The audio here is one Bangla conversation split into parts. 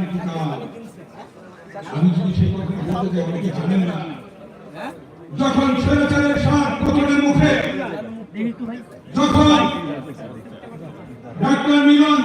ক্রান্তিকাল আমি যদি সেই কথা বলতে যাই অনেকে জানেন না যখন ছেলে ছেলে সাত প্রথমের মুখে যখন ডাক্তার মিলন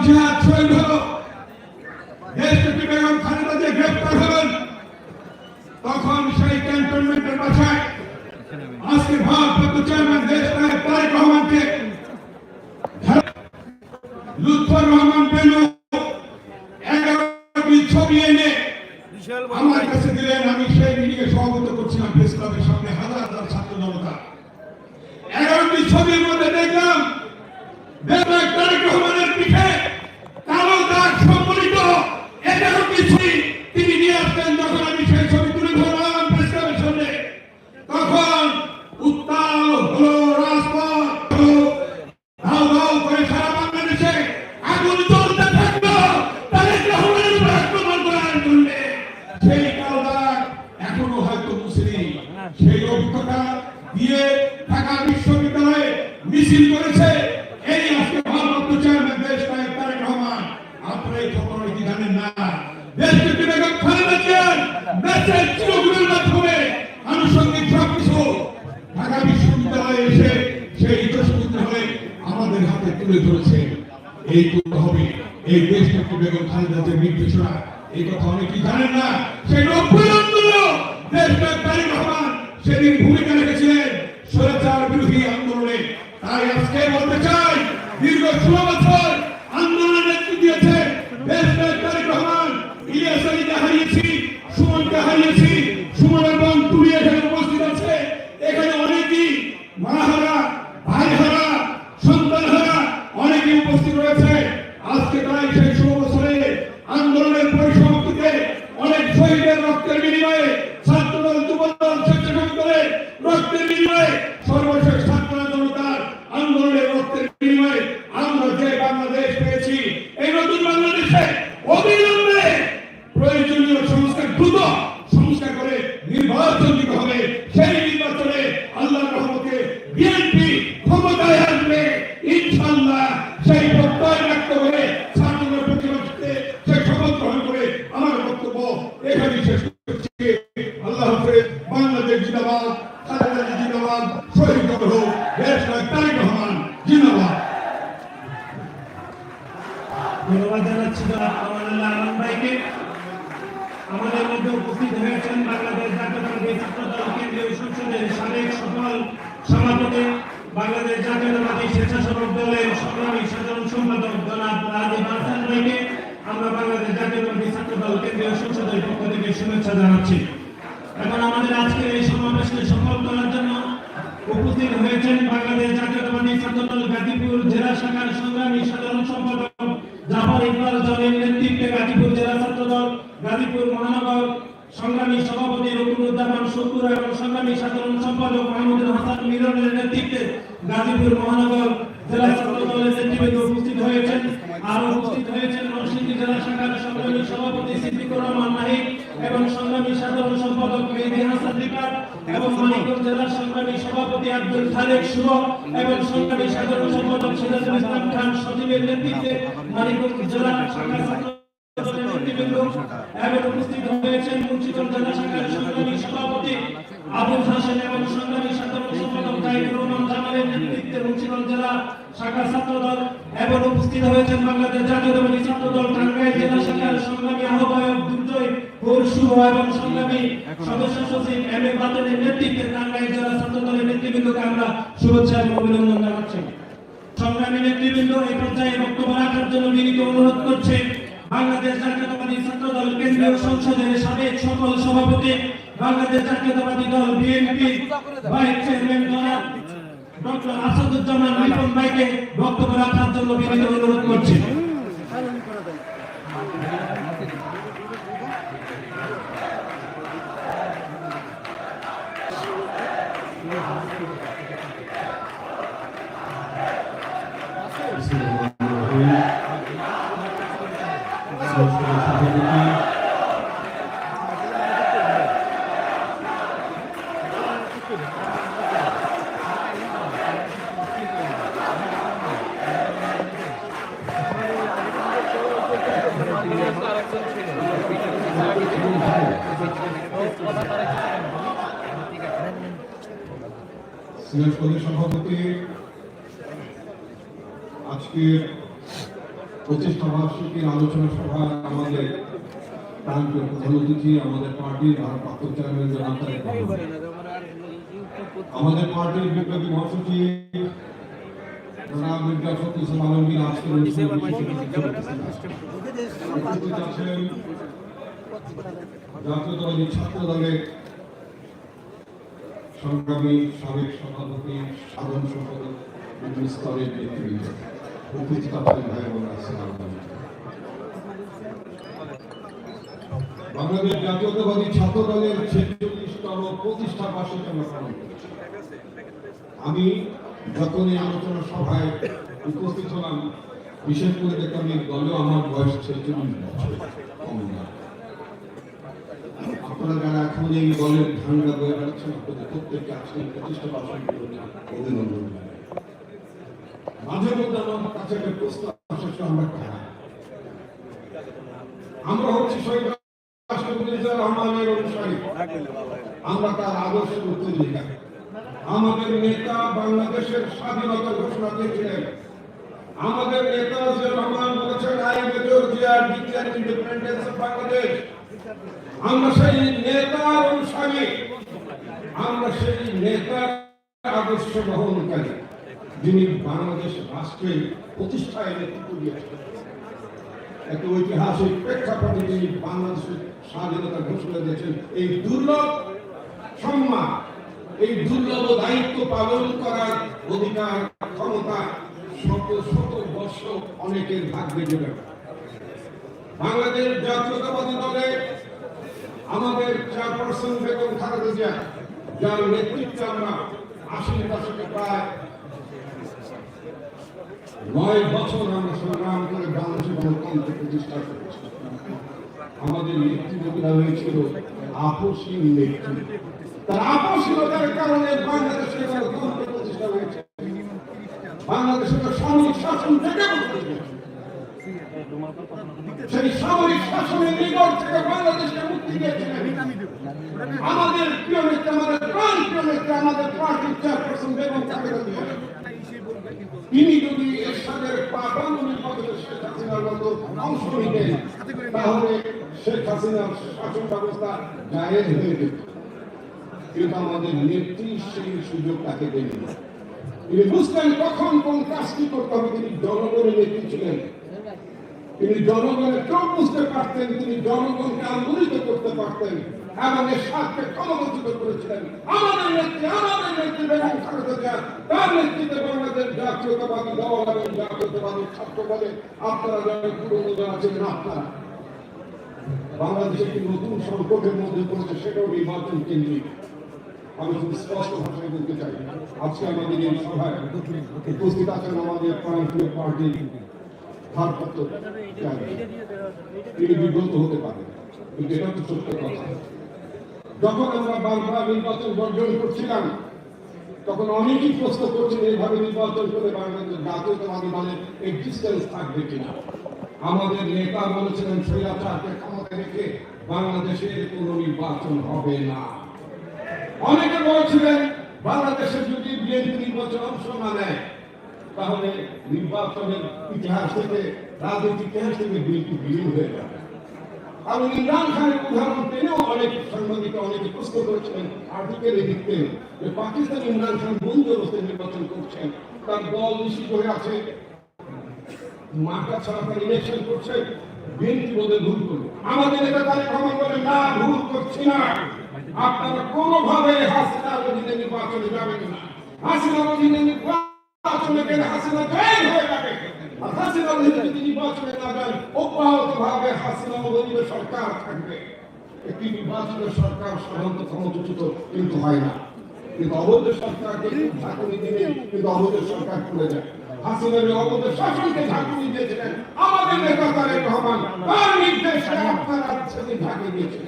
তাই আজকে বলতে চাই দীর্ঘ ষোলো বছর জেলা শাখার সংগ্রামী সাধারণ সম্পাদক জাফর ইকবাল জলের নেতৃত্বে গাজীপুর জেলা ছাত্র দল গাজীপুর মহানগর সংগ্রামী সভাপতি রকুনুজ্জামান শুকুর এবং সংগ্রামী সাধারণ সম্পাদক মাহমুদুল হাসান মিলনের নেতৃত্বে গাজীপুর মহানগর জেলা ছাত্র দলের নেতৃবৃন্দ উপস্থিত হয়েছেন। আর উপস্থিত হয়েছেন নরসিংদী জেলা শাখার সংগ্রামী সভাপতি সিদ্দিকুর রহমান মাহিক এবং সংগ্রামী সাধারণ সম্পাদক মেহেদি হাসান রিকার এবং মানিকগঞ্জ জেলার সংগ্রামী সভাপতি আব্দুল খালেক শুভ। সিরাজুল ইসলাম খান সচিবের নেতৃত্বে মানিকগঞ্জ জেলা বাংলাদেশ জাতীয়তাবাদী জেলা শাখার সংগ্রামী সদস্য সচিব এম এ নেতৃত্বে টাঙ্গাইল জেলা ছাত্র দলের নেতৃবৃন্দকে আমরা শুভেচ্ছা এবং অভিনন্দন জানাচ্ছি। সংগ্রামী নেতৃবৃন্দ এই পর্যায়ে বক্তব্য রাখার জন্য বিনীত অনুরোধ করছে। বাংলাদেশ জাতীয়তাবাদী ছাত্র দল কেন্দ্রীয় সংসদের সাবেক সকল সভাপতি, Bangladesh Jatiyatabadi Dal BNP vice chairman জনাব ডক্টর আসাদুজ্জামান রিপন ভাইকে বক্তব্য রাখার জন্য বিনীত অনুরোধ করছি। সিলেট সভাপতি আজকের প্রতিষ্ঠা বার্ষিকীর আলোচনা সভায় আমাদের প্রধান অতিথি, আমাদের পার্টির ভারপ্রাপ্ত আমাদের পার্টির বিপ্লবী মহাসচিব জনাব মির্জা সংগ্রামী সাবেক সভাপতি, সাধারণ সম্পাদক স্তরের নেতৃবৃন্দ। আমি যখন এই আলোচনা সভায় উপস্থিত হলাম, বিশেষ করে দেখলাম এই দলে আমার বয়স ছেচল্লিশ বছর আপনারা যারা এখন এই দলের ঝান্ডা বয়ে বেড়াচ্ছেন আপনাদের প্রত্যেককে আজকে প্রতিষ্ঠা বার্ষিকী অভিনন্দন। মাঝে মধ্যে আমার কাছে একটা আসে সেটা আমরা কারা? আমরা হচ্ছে রহমানের অনুসারী। আমরা তার আদর্শের উত্তরাধিকার আমাদের নেতা বাংলাদেশের স্বাধীনতা ঘোষণা দিয়েছিলেন। আমাদের নেতা জিয়াউর রহমান বলেছেন I major Zia declare independence of Bangladesh আমরা সেই নেতার অনুসারী। আমরা সেই নেতার আদর্শ বহনকারী যিনি বাংলাদেশ রাষ্ট্রের প্রতিষ্ঠায় নেতৃত্ব দিয়েছেন একটা ঐতিহাসিক প্রেক্ষাপটে তিনি বাংলাদেশের স্বাধীনতা ঘোষণা দিয়েছেন। এই দুর্লভ সম্মান, এই দুর্লভ দায়িত্ব পালন করার অধিকার, ক্ষমতা শত শত বর্ষ অনেকের ভাগ্যে জুড়ে বাংলাদেশ জাতীয়তাবাদী দলে আমাদের চেয়ারপারসন বেগম খালেদা যার নেতৃত্বে আমরা আশি দশকে প্রায় নয় বছর আমরা সংগ্রাম করে বাংলাদেশের গণতন্ত্র প্রতিষ্ঠা করেছি। আমাদের নেতৃত্বটা হয়েছিল, আপসীন নেতৃত্ব। তার আপসীনতার কারণে বাংলাদেশের গণতন্ত্র প্রতিষ্ঠা হয়েছে বাংলাদেশের সামরিক শাসন থেকে সেই সামরিক শাসনের নিকট থেকে বাংলাদেশকে মুক্তি দিয়েছিলেন আমাদের প্রিয় নেতা, আমাদের প্রাণ প্রিয় নেতা, আমাদের পার্টির চেয়ারপারসন বেগম জিয়া। তিনি যদি এরশাদের পাবান নির্বাচনে শেখ নিতেন, তাহলে শেখ হাসিনার শাসন ব্যবস্থা জায়েজ হয়ে যেত। কিন্তু আমাদের নেত্রী সেই সুযোগ তাকে দেননি তিনি বুঝতেন কখন কোন কাজটি করতে হবে, তিনি জনগণের নেত্রী ছিলেন। তিনি জনগণের চোখ বুঝতে পারতেন, তিনি জনগণকে আন্দোলিত করতে পারতেন। এর স্বার্থে ক্ষমতাচ্যুত করেছিলেন। আমাদের নেত্রী আমাদের নেত্রী বেগম খালেদা জিয়া, তার নেতৃত্বে বাংলাদেশ জাতীয়তাবাদী দল এবং জাতীয়তাবাদী ছাত্র আপনারা যারা পুরনো ছিলেন আপনারা। বাংলাদেশ একটি নতুন সংকটের মধ্যে পড়েছে, সেটাও নির্বাচন কেন্দ্রিক আমি খুব স্পষ্ট ভাষায় বলতে চাই, আজকে আমাদের এই সভায় উপস্থিত আছেন আমাদের প্রান্তীয় পার্টি ভারপ্রাপ্ত বিব্রত হতে পারেন, কিন্তু এটা তো সত্য কথা। যখন আমরা বারবার নির্বাচন বর্জন করছিলাম, তখন অনেকেই প্রশ্ন করছেন, এইভাবে নির্বাচন করে বাংলাদেশ জাতীয়তাবাদী দলের এক্সিস্টেন্স থাকবে কিনা? আমাদের নেতা বলেছিলেন, স্বৈরাচারকে ক্ষমতা রেখে বাংলাদেশের কোনো নির্বাচন হবে না। অনেকে বলছিলেন, বাংলাদেশে যদি বিএনপি নির্বাচন অংশ না নেয়, তাহলে নির্বাচনের ইতিহাস থেকে রাজনৈতিক ইতিহাস থেকে বিএনপি বিলীন হয়ে যাবে। এবং ইমরান খানের উদাহরণ টেনেও অনেক সাংবাদিক, অনেকে প্রশ্ন করেছিলেন আর্টিকেলে লিখতেন যে পাকিস্তান ইমরান খান বন্ধ অবস্থায় নির্বাচন করছেন? তার দল নিশ্চিত হয়ে আছে। মার্কা ছাড়া তার ইলেকশন করছে। বিএনপি বোধহয় ভুল করবে। আমাদের নেতা তারেক রহমান বলেন না, ভুল করছি না। আপনারা কোনোভাবে হাসিনার অধীনে নির্বাচনে যাবেন না। হাসিনার অধীনে নির্বাচনে গেলে হাসিনা জয় হয়ে যাবে। আর হাসিনার অধীনে নির্বাচনে না যান অব্যাহত ভাবে হাসিনা অধীনে সরকার থাকবে। একটি নির্বাচনের সরকার সাধারণত ক্ষমতাচ্যুত কিন্তু হয় না। কিন্তু অবৈধ সরকারকে ঝাঁকুনি দিলে কিন্তু অবৈধ সরকার খুলে যায়। হাসিনার অবৈধ শাসনকে ঝাঁকুনি দিয়েছিলেন আমাদের নেতা তারেক রহমান তার নির্দেশে আপনারা সেদিন ঝাঁকি দিয়েছিলেন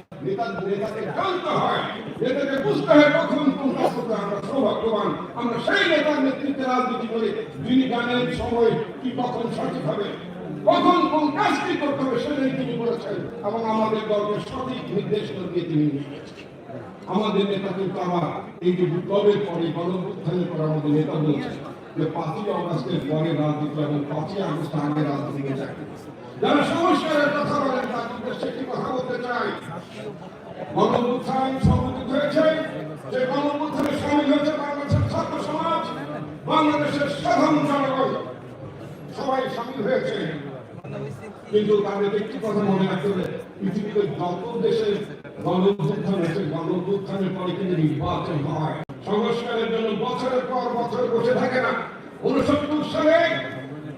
নেতাকে বুঝতে হয় কখন কোন আমরা সৌভাগ্যবান। আমরা সেই নেতার নেতৃত্বে রাজনীতি করি, যিনি জানেন সময় কি কখন সঠিক হবে, কখন কোন কাজটি করতে হবে সেটাই তিনি এবং আমাদের দলকে সঠিক নির্দেশনা দিয়ে তিনি আমাদের নেতা কিন্তু আবার এই যে বিপ্লবের পরে গণপ্রত্থানের পরে আমাদের নেতা বলছে যে পাঁচই অগস্টের পরে রাজনীতি এবং পাঁচই আগস্ট আগে রাজনীতি চাই যারা সংস্কারের কথা বলেন তাদের একটি কথা বলতে চাই গণপ্রত্থান সংগঠিত হয়েছে। যে গণপ্রত্থানে সামিল হয়েছে বাংলাদেশের ছাত্র সমাজ, বাংলাদেশের সাধারণ জনগণ। সবাই সামিল হয়েছে। কিন্তু তাদের একটি কথা মনে রাখতে হবে, পৃথিবীতে যত দেশে গণঅভ্যুত্থান হয়েছে, গণঅভ্যুত্থানের পরে কিন্তু নির্বাচন হয়। সংস্কারের জন্য বছরের পর বছর বসে থাকে না। উনসত্তর সালে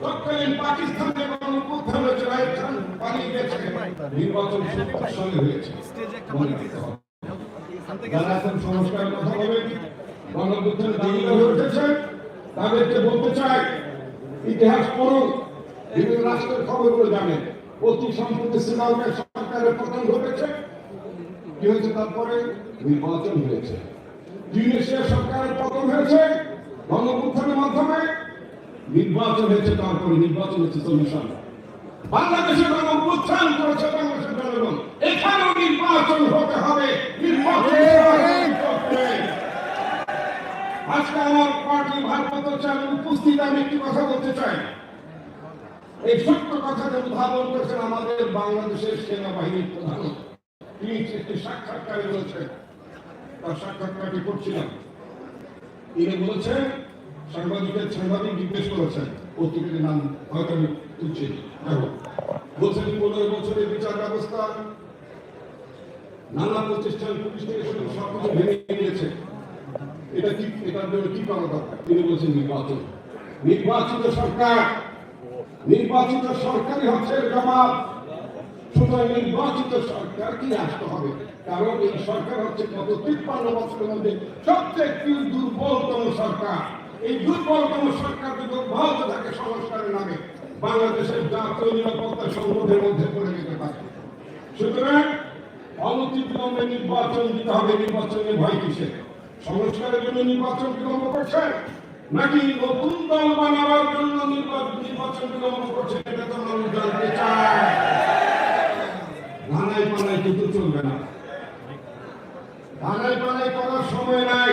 তৎকালীন পাকিস্তানে গণঅভ্যুত্থান হয়েছে রাইট পালিয়ে গেছে। নির্বাচন সালে হয়েছে। হবে। যারা কথা বলেন। গণঅভ্যুত্থানের দাবিদার হয়ে উঠেছে। তাদেরকে বলতে চাই, ইতিহাস পড়ুন, বিভিন্ন রাষ্ট্রের খবরগুলো জানেন। অতি সম্প্রতি শ্রীলঙ্কার সরকারের পতন ঘটেছে। কি হয়েছে তারপরে? নির্বাচন হয়েছে। ইউনেশিয়া সরকারের পতন হয়েছে। গণপুত্থানের মাধ্যমে নির্বাচন হয়েছে তারপরে নির্বাচন হচ্ছে সলিউশন বাংলাদেশে গণপুত্থান করেছে বাংলাদেশের জনগণ। এখানেও নির্বাচন হতে হবে। আজকে আমার পার্টি ভারপ্রাপ্ত চেয়ারম্যান উপস্থিত আমি একটি কথা বলতে চাই। এই সত্য কথাটা উদ্ভাবন করেছেন আমাদের বাংলাদেশের সেনাবাহিনীর প্রধান। তিনি একটি সাক্ষাৎকারে বলেছেন। তার সাক্ষাৎকারটি করছিলাম তিনি বলেছেন সাংবাদিকের সাংবাদিক জিজ্ঞেস করেছেন পত্রিকার নাম হয়তো আমি তুলছি। বলছেন পনেরো বছরের বিচার ব্যবস্থা, নানা প্রতিষ্ঠান পুলিশ থেকে শুরু সবকিছু ভেঙে দিয়েছে। এটা কি, এটার জন্য কি করা দরকার? তিনি বলছেন নির্বাচন। নির্বাচিত সরকার, নির্বাচিত সরকারই হচ্ছে জবাব। সুতরাং নির্বাচিত সরকার কি আসতে হবে। কারণ এই সরকার হচ্ছে গত তিপ্পান্ন বছরের মধ্যে সবচেয়ে দুর্বলতম সরকার। এই দুর্বলতম সরকার যদি অব্যাহত থাকে সংস্কারের নামে বাংলাদেশের জাতীয় নিরাপত্তা সংকটের মধ্যে পড়ে যেতে পারে। সুতরাং অনতি নির্বাচন দিতে হবে, নির্বাচনের ভয় কিসে সংস্কারের জন্য নির্বাচন বিলম্ব করছে? নাকি নতুন দল বানাবার জন্য নির্বাচন নির্বাচন বিলম্ব করছে এটা তো মানুষ জানতে চায় ধানাই পানাই কিন্তু চলবে না। ধানাই পানাই করার সময় নাই।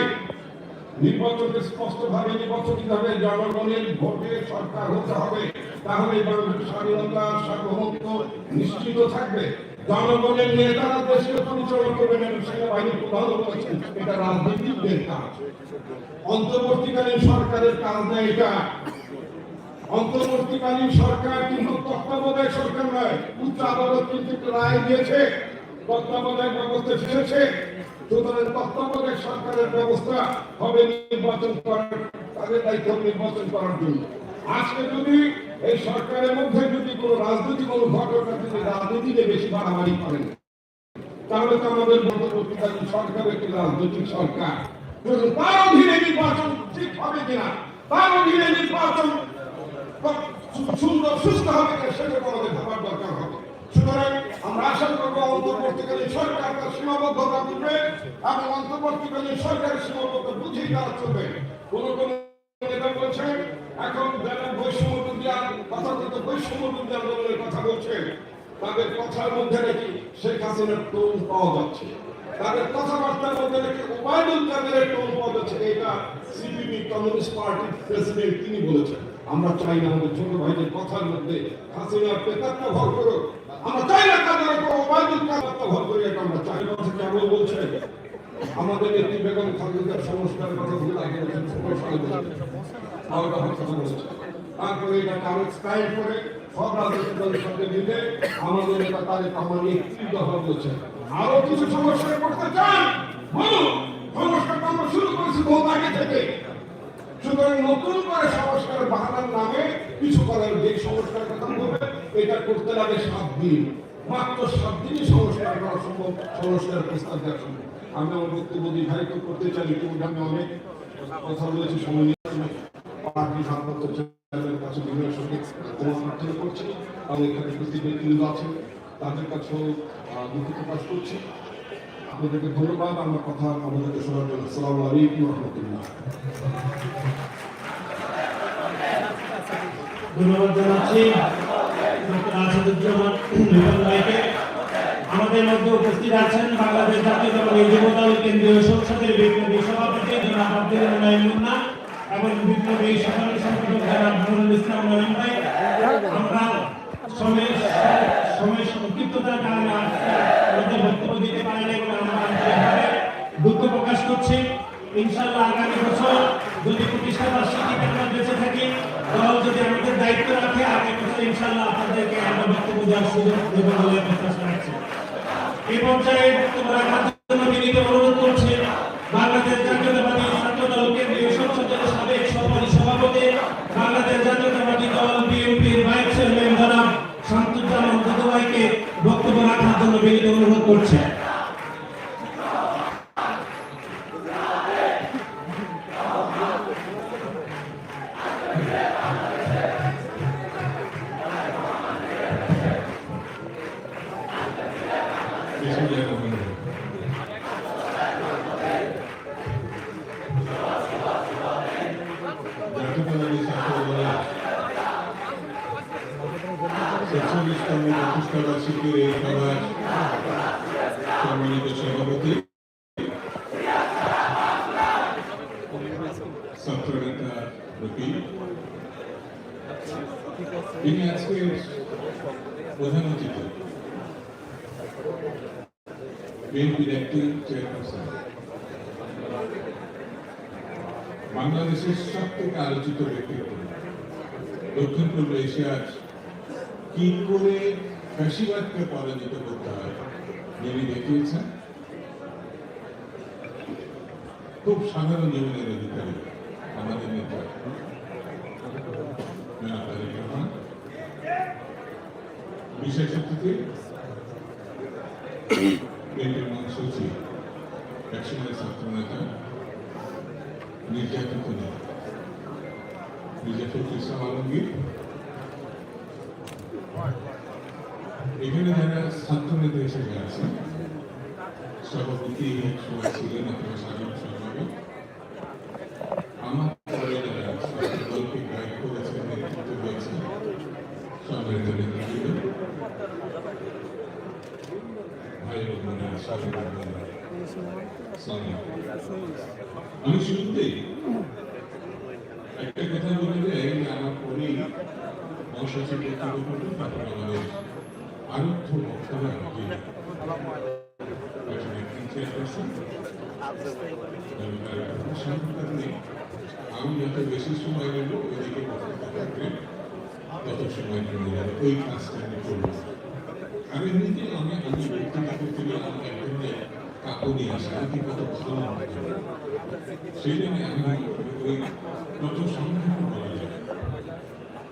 নির্বাচনকে স্পষ্ট ভাবে নির্বাচন দিতে হবে, জনগণের ভোটে সরকার হতে হবে। তাহলে বাংলাদেশের স্বাধীনতা সার্বভৌমত্ব নিশ্চিত থাকবে। জনগণের নেতারা দেশকে পরিচালনা করবেন এবং সেনাবাহিনী প্রধান বলেছেন, এটা রাজনীতিকদের কাজ। অন্তর্বর্তীকালীন সরকারের কাজ না এটা। অন্তর্বর্তীকালীন সরকার কিন্তু তত্ত্বাবধায়ক সরকার নয়। উচ্চ আদালত কিন্তু রায় দিয়েছে, তত্ত্বাবধায়ক ব্যবস্থা এসেছে সুতরাং তত্ত্বাবধায়ক সরকারের ব্যবস্থা হবে নির্বাচন করার, তাদের দায়িত্ব নির্বাচন করার জন্য। আজকে যদি এই সরকারের মধ্যে যদি কোনো রাজনৈতিক কোনো ঘটনা যদি রাজনীতিতে বেশি বাড়াবাড়ি করেন তাহলে তো আমাদের অন্তর্বর্তীকালীন সরকার একটি রাজনৈতিক সরকার। তার অধীনে নির্বাচন ঠিক হবে কিনা, তার অধীনে নির্বাচন সুন্দর, সুস্থ হবে কিনা, সেটা আমাদের ভাবার দরকার হবে। সুতরাং আমরা আশা করব অন্তর্বর্তীকালীন সরকার সীমাবদ্ধতা বুঝবে এবং অন্তর্বর্তীকালীন সরকারের সীমাবদ্ধতা বুঝেই তারা চলবে। কোন কোন নেতা এখন যারা বৈষম্য বিদ্যার কথা বলতে বৈষম্য বিদ্যা আন্দোলনের কথা বলছেন তাদের কথার মধ্যে নাকি শেখ হাসিনার টোন পাওয়া যাচ্ছে। তাদের কথাবার্তার মধ্যে নাকি ওবায়দুল টোন পাওয়া যাচ্ছে। এটা সিপিবি কমিউনিস্ট পার্টির প্রেসিডেন্ট তিনি বলেছেন। আমরা চাই না আমাদের ছোট ভাইদের কথার মধ্যে আমরা চাই না এটা আমরা চাই না। আমাদের নেত্রী বেগম খালেদার সংস্কারের কথা আগে তারপরে এটা কারও স্টাইল করে, সব সঙ্গে আমাদের একটি দফা বলছেন আরও কিছু সংস্কার করতে চান? বলুন শুরু করেছি বহু আগে থেকে। সুতরাং নতুন করে সংস্কার বাহানার নামে কিছু করার যে সংস্কার কথা বলবে এটা করতে লাগে সাত দিন। মাত্র সাত দিনই সংস্কার করা সম্ভব সংস্কার প্রস্তাব দেওয়া সম্ভব। আমি আমার বক্তব্য দীর্ঘায়িত করতে চাই ইতিমধ্যে আমি অনেক কথা বলেছি সময় পার্টি চেয়ারম্যানের কাছে বিনয়ের সঙ্গে প্রার্থনা করছি। এবং এখানে ব্যক্তিবৃন্দ আছেন তাদের কাছেও আহ, দুঃখ প্রকাশ করছি। আপনাদেরকে ধন্যবাদ। আমার কথা আমাদেরকে শোনার জন্য আসসালামু আলাইকুম রহমতুল্লাহ। ধন্যবাদ জানাচ্ছি আমাদের মধ্যে উপস্থিত আছেন বাংলাদেশ জাতীয়তাবাদী যুবদল কেন্দ্রীয় সংসদের বিপ্লবী সভাপতি জনাব আব্দুল মুন্না এবং বিপ্লবী নুরুল ইসলাম ভাই। আমরা সময় সময় সংক্ষিপ্ততার কারণে আজকে বক্তব্য দিতে আন্তরিকভাবে দুঃখ প্রকাশ করছি। ইনশাল্লাহ আগামী বছর যদি প্রতিষ্ঠা বার্ষিকীতে আমরা বেঁচে থাকি, দল যদি আমাদের দায়িত্ব রাখে, আগামী বছর ইনশাল্লাহ আপনাদেরকে আমরা বক্তব্য দেওয়ার সুযোগ দেবো বলে প্রত্যাশা রাখছি। এ পর্যায়ে তিনি আজকের প্রধান বিএনপির অ্যাক্টিং চেয়ারপারসন বাংলাদেশের সব থেকে আলোচিত ব্যক্তিত্ব দক্ষিণ পূর্ব এশিয়ার কি করে ফ্যাসিবাদকে পরাজিত করতে হয় যিনি দেখিয়েছেন খুব সাধারণ জীবনের অধিকারী আমাদের নেতা জনাব তারেক রহমান বিশেষ অতিথি? মহাসচিব একসময় ছাত্র নেতা। নির্যাতিত নেতা ফখরুল ইসলাম আলমগীর। এখানে যারা ছাত্র হিসেবে আছেন সভাপতি সময় ছিলেন অথবা সাধারণ সম্পাদক আমার পরে যারা ছাত্র দলকে গাইড করেছেন নেতৃত্ব দিয়েছেন সম্মানিত নেতৃত্ব ভাই ও বোনেরা স্বাগত আমি শুরুতেই একটা কথা বলে যাই আমার মহাসচিব বক্তব্য করবেন তারপর আমাদের প্রশাসনিক কারণে আমি যত বেশি সময় নেব ওইদিকে তত সময় নিয়ে ওই কাজটা আমি করব। আর এমনিতে আমি আমি বক্তৃতা করতে গেলে আমার এক ধরনের কাকনি আসে আর কি কত ভালো। সেই জন্য আমি ওই যত সংক্ষেপ বলা যায়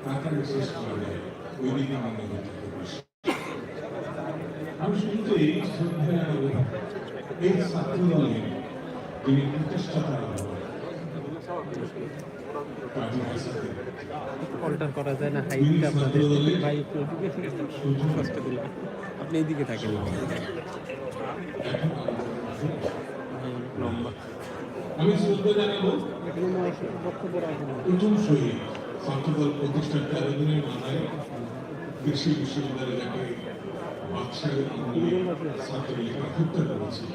তাড়াতাড়ি শেষ করা ওই দিকে আমার থাকে আমি শুরুতে এই শ্রদ্ধা এই ছাত্র যিনি প্রতিষ্ঠাতা অল্টার করা যায় না হাইটটা আপনাদের ভাই একটু। কষ্ট আপনি এইদিকে থাকেন। লম্বা। আমি শ্রদ্ধা জানাব এখানে বক্তব্য রাখবেন প্রথম শহীদ ছাত্রদল প্রতিষ্ঠার তেরো দিনের মাথায় কৃষি বিশ্ববিদ্যালয়ে যাকে বাদশাহের আমলে ছাত্রলীগ হত্যা করেছিল?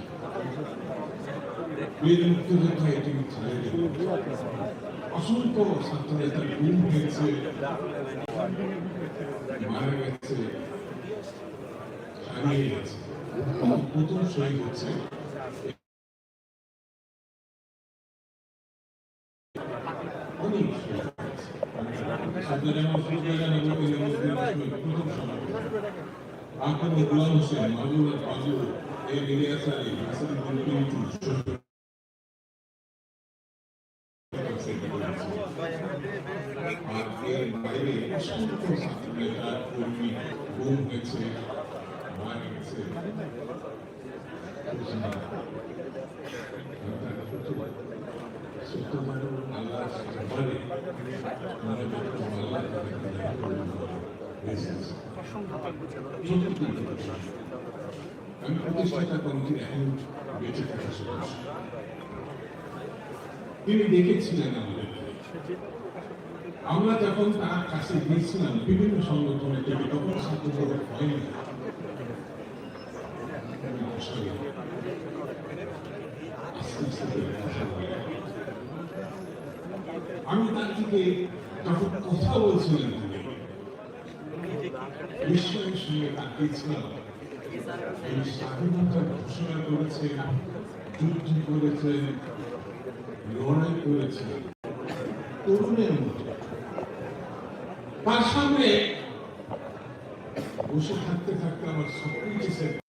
বীর মুক্তিযোদ্ধা এটি খালেদ অসংখ্য ছাত্র নেতা গুম হয়েছে মারা গেছে হারিয়ে গেছে প্রথম শহীদ হচ্ছে অনেক আহমদ গুলাম হোসেন মাহবুব বাজু এ ইলিয়াস আলী হাসান এর বাইরে অসংখ্য ছাত্র কর্মী গুম হয়েছে মারা গেছে সত্য মানুষ আল্লাহ ঘরে আল্লাহ বেঁচে আছে। আমি প্রতিষ্ঠাতা কমিটির এখন বেঁচে থাকা তিনি দেখেছিলেন আমাদেরকে আমরা যখন তার কাছে গিয়েছিলাম, বিভিন্ন সংগঠনের থেকে তখন ছাত্রদের হয়নি আমি তার থেকে যখন কথা বলছিলেন তিনি বিস্ময়ের সঙ্গে তাকিয়েছিলাম স্বাধীনতা ঘোষণা করেছেন, যুদ্ধ করেছেন, লড়াই করেছেন। তরুণের মতো। তার সামনে বসে থাকতে থাকতে আমার সক্রেটিসের